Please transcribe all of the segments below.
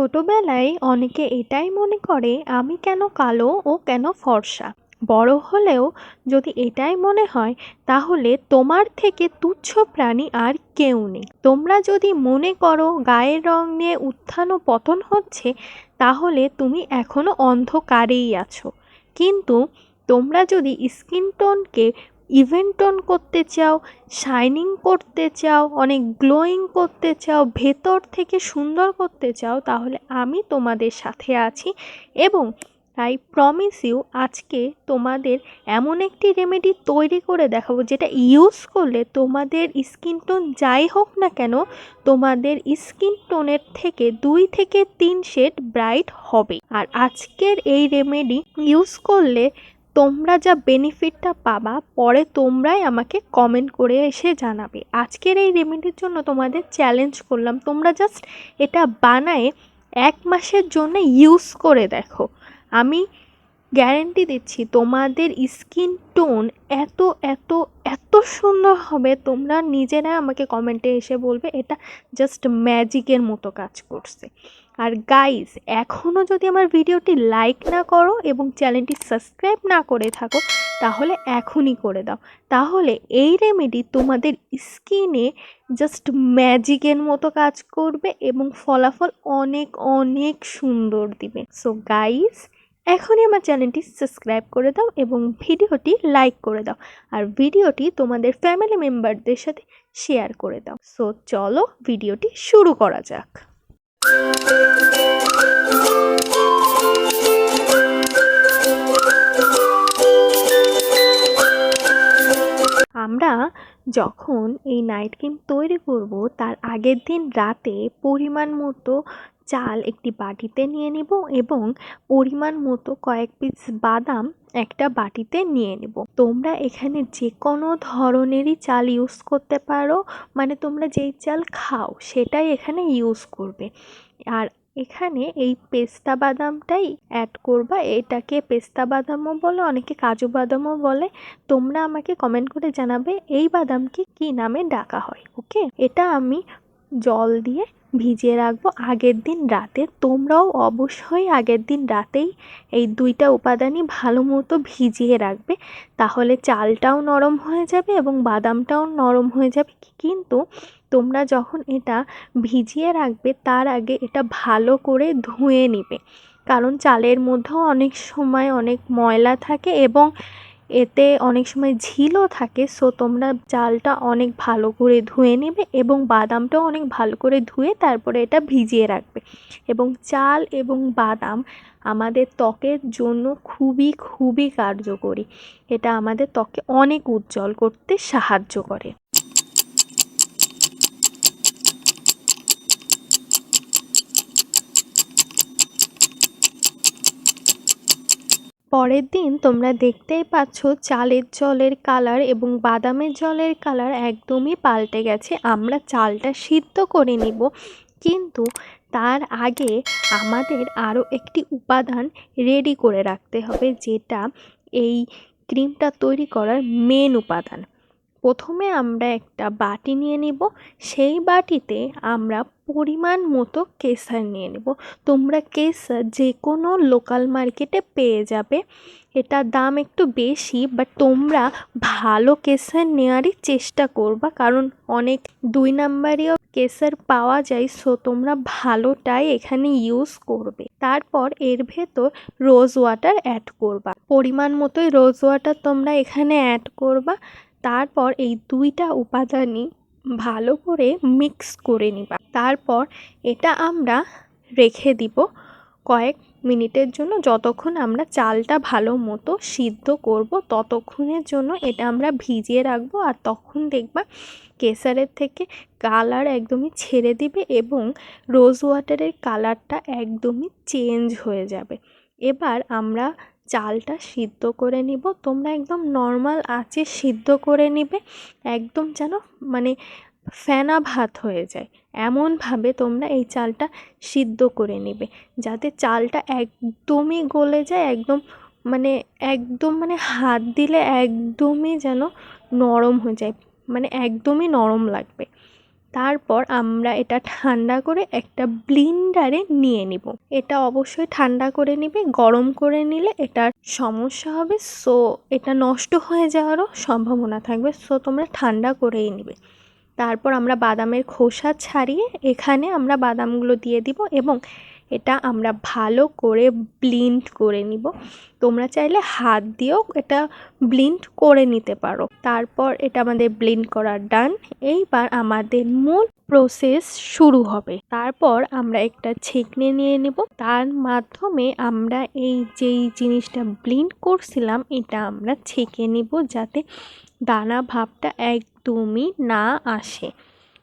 ছোটবেলায় অনেকে এটাই মনে করে, আমি কেন কালো ও কেন ফর্সা? বড় হলেও যদি এটাই মনে হয়, তাহলে তোমার থেকে তুচ্ছ প্রাণী আর কেউ নেই। তোমরা যদি মনে করো গায়ের রং নিয়ে উত্থান ও পতন হচ্ছে, তাহলে তুমি এখনও অন্ধকারেই আছো। কিন্তু তোমরা যদি স্কিন টোনকে ইভেন টোন করতে চাও, শাইনিং করতে চাও, অনেক গ্লোয়িং করতে চাও, ভেতর থেকে সুন্দর করতে চাও, তাহলে আমি তোমাদের সাথে আছি এবং তাই প্রমিস ইউ আজকে তোমাদের এমন একটি রেমেডি তৈরি করে দেখাবো যেটা ইউজ করলে তোমাদের স্কিন টোন যাই হোক না কেন, তোমাদের স্কিন টোনের থেকে দুই থেকে তিন শেড ব্রাইট হবে। আর আজকের এই রেমেডি ইউজ করলে তোমরা যা বেনিফিটটা পাবা, পরে তোমরাই আমাকে কমেন্ট করে এসে জানাবে। আজকের এই রেমেডির জন্য তোমাদের চ্যালেঞ্জ করলাম। তোমরা জাস্ট এটা বানায়ে এক মাসের জন্য ইউজ করে দেখো। আমি গ্যারেন্টি দিচ্ছি, তোমাদের স্কিন টোন এত এত এত সুন্দর হবে। তোমরা নিজেরা আমাকে কমেন্টে এসে বলবে, এটা জাস্ট ম্যাজিকের মতো কাজ করছে। আর গাইজ এখনও যদি আমার ভিডিওটি লাইক না করো এবং চ্যানেলটি সাবস্ক্রাইব না করে থাকো, তাহলে এখনই করে দাও। তাহলে এই রেমেডি তোমাদের স্কিনে জাস্ট ম্যাজিকের মতো কাজ করবে এবং ফলাফল অনেক অনেক সুন্দর দিবে। সো গাইজ এখনই আমার চ্যানেলটি সাবস্ক্রাইব করে দাও এবং ভিডিওটি লাইক করে দাও। আর ভিডিওটি তোমাদের ফ্যামিলি মেম্বারদের সাথে শেয়ার করে দাও। সো চলো ভিডিওটি শুরু করা যাক। আমরা যখন এই নাইট ক্রিম তৈরি করব, তার আগের দিন রাতে পরিমাণ মতো চাল একটি বাটিতে নিয়ে নেব এবং পরিমাণ মতো কয়েক পিস বাদাম একটা বাটিতে নিয়ে নেব। তোমরা এখানে যে কোনো ধরনেরই চাল ইউজ করতে পারো মানে তোমরা যেই চাল খাও সেটাই এখানে ইউজ করবে। আর এখানে এই পেস্তা বাদামটাই অ্যাড করবা। এটাকে পেস্তা বাদামও বলে, অনেকে কাজু বাদামও বলে। তোমরা আমাকে কমেন্ট করে জানাবে এই বাদামকে কি নামে ডাকা হয় ওকে এটা আমি জল দিয়ে ভিজিয়ে রাখব। আগের দিন রাতে তোমরাও অবশ্যই আগের দিন রাতেই এই দুইটা উপাদানই ভালো মতো ভিজিয়ে রাখবে। তাহলে চালটাও নরম হয়ে যাবে এবং বাদামটাও নরম হয়ে যাবে। কিন্তু তোমরা যখন এটা ভিজিয়ে রাখবে, তার আগে এটা ভালো করে ধুয়ে নিবে। কারণ চালের মধ্যেও অনেক সময় অনেক ময়লা থাকে এবং এতে অনেক সময় ঝিলও থাকে সো তোমরা চালটা অনেক ভালো করে ধুয়ে নেবে এবং বাদামটাও অনেক ভালো করে ধুয়ে তারপরে এটা ভিজিয়ে রাখবে। এবং চাল এবং বাদাম আমাদের ত্বকের জন্য খুবই খুবই কার্যকরী। এটা আমাদের ত্বকে অনেক উজ্জ্বল করতে সাহায্য করে। পরের দিন তোমরা দেখতেই পাচ্ছ চালের জলের কালার এবং বাদামের জলের কালার একদমই পাল্টে গেছে। আমরা চালটা সিদ্ধ করে নিব। কিন্তু তার আগে আমাদের আরও একটি উপাদান রেডি করে রাখতে হবে, যেটা এই ক্রিমটা তৈরি করার মেন উপাদান। প্রথমে আমরা একটা বাটি নিয়ে নিব। সেই বাটিতে আমরা পরিমাণ মতো কেশর নিয়ে নেব। তোমরা কেশর যে কোনো লোকাল মার্কেটে পেয়ে যাবে। এটার দাম একটু বেশি বাট তোমরা ভালো কেশর নেওয়ারই চেষ্টা করবা। কারণ অনেক দুই নাম্বারেও কেশর পাওয়া যায় সো তোমরা ভালোটাই এখানে ইউজ করবে। তারপর এর ভেতর রোজ ওয়াটার অ্যাড করবা। পরিমাণ মতোই রোজ ওয়াটার তোমরা এখানে অ্যাড করবা। তারপর এই দুইটা উপাদানই ভালো করে মিক্স করে নিবা। তারপর এটা আমরা রেখে দিব কয়েক মিনিটের জন্য। যতক্ষণ আমরা চালটা ভালো মতো সিদ্ধ করব, ততক্ষণের জন্য এটা আমরা ভিজিয়ে রাখব আর তখন দেখবা কেসারের থেকে কালার একদমই ছেড়ে দিবে এবং রোজ ওয়াটারের কালারটা একদমই চেঞ্জ হয়ে যাবে। এবার আমরা চালটা সিদ্ধ করে নিব। তোমরা একদম নর্মাল আঁচে সিদ্ধ করে নিবে। একদম যেন মানে ফেনা ভাত হয়ে যায়। এমনভাবে তোমরা এই চালটা সিদ্ধ করে নেবে। যাতে চালটা একদমই গলে যায়, একদম মানে একদম মানে হাত দিলে একদমই যেন নরম হয়ে যায়। মানে একদমই নরম লাগবে। তারপর আমরা এটা ঠান্ডা করে একটা ব্লিন্ডারে নিয়ে নিব। এটা অবশ্যই ঠান্ডা করে নিবে, গরম করে নিলে এটার সমস্যা হবে। সো এটা নষ্ট হয়ে যাওয়ারও সম্ভাবনা থাকবে। সো তোমরা ঠান্ডা করেই নিবে। তারপর আমরা বাদামের খোসা ছাড়িয়ে এখানে আমরা বাদামগুলো দিয়ে দিব এবং এটা আমরা ভালো করে ব্লিন্ড করে নিব। তোমরা চাইলে হাত দিয়েও এটা ব্লিন্ড করে নিতে পারো। তারপর এটা আমাদের ব্লিন্ড করা ডান এইবার আমাদের মূল প্রসেস শুরু হবে। তারপর আমরা একটা ছেঁকনে নিয়ে নেব। তার মাধ্যমে আমরা এই যেই জিনিসটা ব্লিন্ড করছিলাম, এটা আমরা ছেঁকে নিব যাতে দানা ভাবটা একদমই না আসে।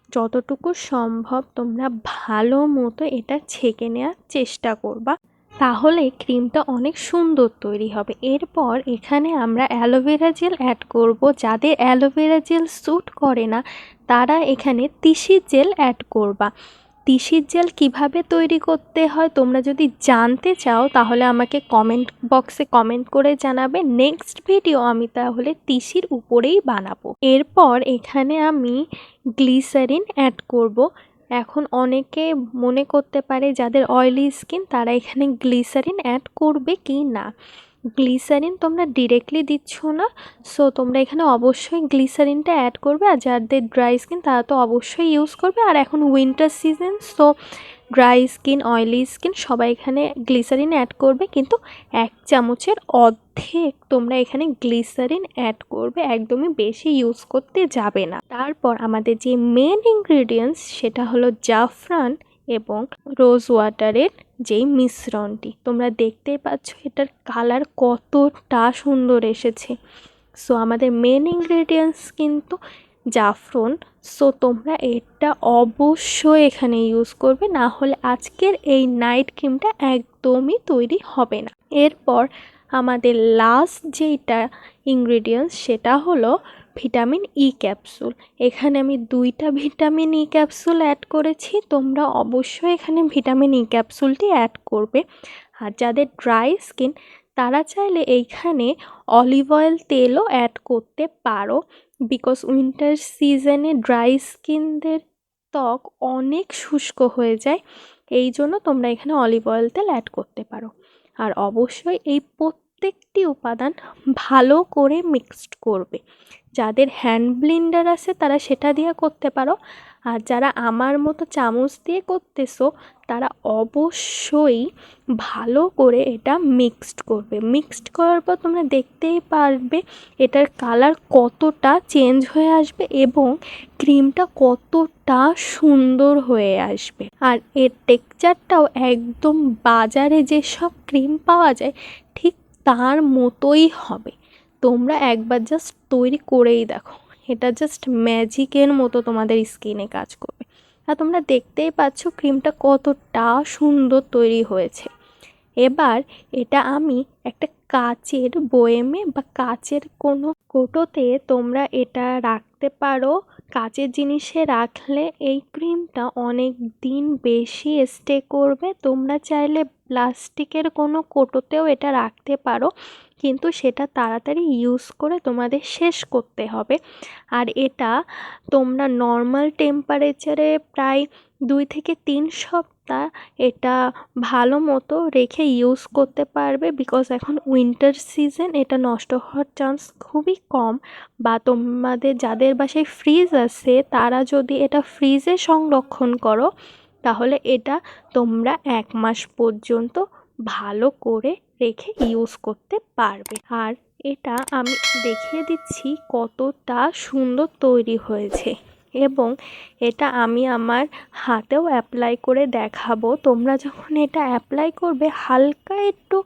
যতটুকু সম্ভব তোমরা ভালো মতো এটা ছেঁকে নেওয়ার চেষ্টা করবা। তাহলে ক্রিমটা অনেক সুন্দর তৈরি হবে। এরপর এখানে আমরা অ্যালোভেরা জেল অ্যাড করব। যাদের অ্যালোভেরা জেল স্যুট করে না, তারা এখানে তিসির জেল অ্যাড করবা। তিসির জেল কীভাবে তৈরি করতে হয় তোমরা যদি জানতে চাও, তাহলে আমাকে কমেন্ট বক্সে কমেন্ট করে জানাবে। নেক্সট ভিডিও আমি তাহলে তিসির উপরেই বানাবো। এরপর এখানে আমি গ্লিসারিন অ্যাড করব। এখন অনেকে মনে করতে পারে যাদের অয়েলি স্কিন তারা এখানে গ্লিসারিন অ্যাড করবে কি না। গ্লিসারিন তোমরা ডিরেক্টলি দিচ্ছ না। সো তোমরা এখানে অবশ্যই গ্লিসারিনটা অ্যাড করবে আর যাদের ড্রাই স্কিন তারা তো অবশ্যই ইউজ করবে। আর এখন winter season so dry skin oily skin সবাই এখানে গ্লিসারিন অ্যাড করবে। কিন্তু এক চামচের অর্ধেক তোমরা এখানে গ্লিসারিন অ্যাড করবে, একদমই বেশি ইউজ করতে যাবে না। তারপর আমাদের যে মেন ইনগ্রিডিয়েন্টস সেটা হলো জাফরান। এবং রোজ ওয়াটারের যেই মিশ্রণটি। তোমরা দেখতেই পাচ্ছ এটার কালার কতটা সুন্দর এসেছে। সো আমাদের মেন ইনগ্রেডিয়েন্টস কিন্তু জাফরন। সো তোমরা এটা অবশ্যই এখানে ইউজ করবে, না হলে আজকের এই নাইট ক্রিমটা একদমই তৈরি হবে না। এরপর আমাদের লাস্ট যেইটা ইনগ্রেডিয়েন্টস সেটা হলো ভিটামিন ই ক্যাপসুল এখানে আমি দুইটা ভিটামিন ই ক্যাপসুল অ্যাড করেছি। তোমরা অবশ্যই এখানে ভিটামিন ই ক্যাপসুলটি অ্যাড করবে। আর যাদের ড্রাই স্কিন তারা চাইলে এইখানে অলিভ অয়েল তেলও অ্যাড করতে পারো। বিকজ উইন্টার সিজনে ড্রাই স্কিনদের ত্বক অনেক শুষ্ক হয়ে যায়। এই জন্য তোমরা এখানে অলিভ অয়েল তেল অ্যাড করতে পারো। আর অবশ্যই এই প্রত্যেকটি উপাদান ভালো করে মিক্সড করবে। যাদের হ্যান্ড ব্লেন্ডার আছে, তারা সেটা দিয়ে করতে পারো। আর যারা আমার মতো চামচ দিয়ে করতেছো, তারা অবশ্যই ভালো করে এটা মিক্সড করবে। মিক্সড করার পর তোমরা দেখতেই পারবে এটার কালার কতটা চেঞ্জ হয়ে আসবে এবং ক্রিমটা কতটা সুন্দর হয়ে আসবে। আর এর টেক্সচারটাও একদম বাজারে যেসব ক্রিম পাওয়া যায়, ঠিক তার মতোই হবে। তোমরা একবার জাস্ট তৈরি করেই দেখো। এটা জাস্ট ম্যাজিকের মতো তোমাদের স্কিনে কাজ করবে। আর তোমরা দেখতেই পাচ্ছ ক্রিমটা কতটা সুন্দর তৈরি হয়েছে। এবার এটা আমি একটা কাচের বয়েমে বা কাচের কোনো কোটোতে তোমরা এটা রাখতে পারো। কাচের জিনিসে রাখলে এই ক্রিমটা অনেক দিন বেশি স্টে করবে। তোমরা চাইলে প্লাস্টিকের কোনো কোটোতেও এটা রাখতে পারো, কিন্তু সেটা তাড়াতাড়ি ইউজ করে তোমাদের শেষ করতে হবে। আর এটা তোমরা নর্মাল টেম্পারেচারে প্রায় দুই থেকে তিন সপ্তাহ এটা ভালো মতো রেখে ইউজ করতে পারবে বিকজ এখন উইন্টার সিজন এটা নষ্ট হওয়ার চান্স খুবই কম। বা তোমাদের যাদের বাসায় ফ্রিজ আছে, তারা যদি এটা ফ্রিজে সংরক্ষণ করো, তাহলে এটা তোমরা এক মাস পর্যন্ত ভালো করে রেখে ইউজ করতে পারবে। আর এটা আমি দেখিয়ে দিচ্ছি কতটা সুন্দর তৈরি হয়েছে। এবং এটা আমি আমার হাতেও অ্যাপ্লাই করে দেখাবো। তোমরা যখন এটা অ্যাপ্লাই করবে, হালকা একটু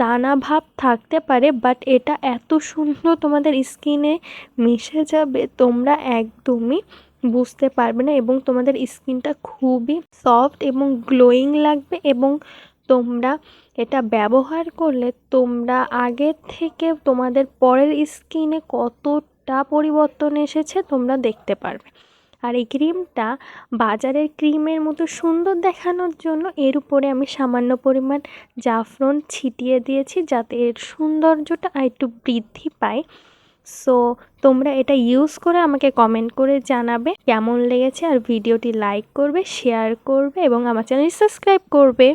দানা ভাব থাকতে পারে বাট এটা এত সুন্দর তোমাদের স্কিনে মিশে যাবে, তোমরা একদমই বুঝতে পারবে না এবং তোমাদের স্কিনটা খুবই সফট এবং গ্লোয়িং লাগবে এবং তোমরা এটা ব্যবহার করলে তোমরা আগের থেকে তোমাদের পরের স্কিনে কতটা পরিবর্তন এসেছে তোমরা দেখতে পারবে। আর এই ক্রিমটা বাজারের ক্রিমের মতো সুন্দর দেখানোর জন্য এর উপরে আমি সামান্য পরিমাণ জাফরন ছিটিয়ে দিয়েছি যাতে এর সৌন্দর্যটা একটু বৃদ্ধি পায়। সো তোমরা এটা ইউজ করে আমাকে কমেন্ট করে জানাবে কেমন লেগেছে আর ভিডিওটি লাইক করবে শেয়ার করবে এবং আমার চ্যানেল সাবস্ক্রাইব করবে।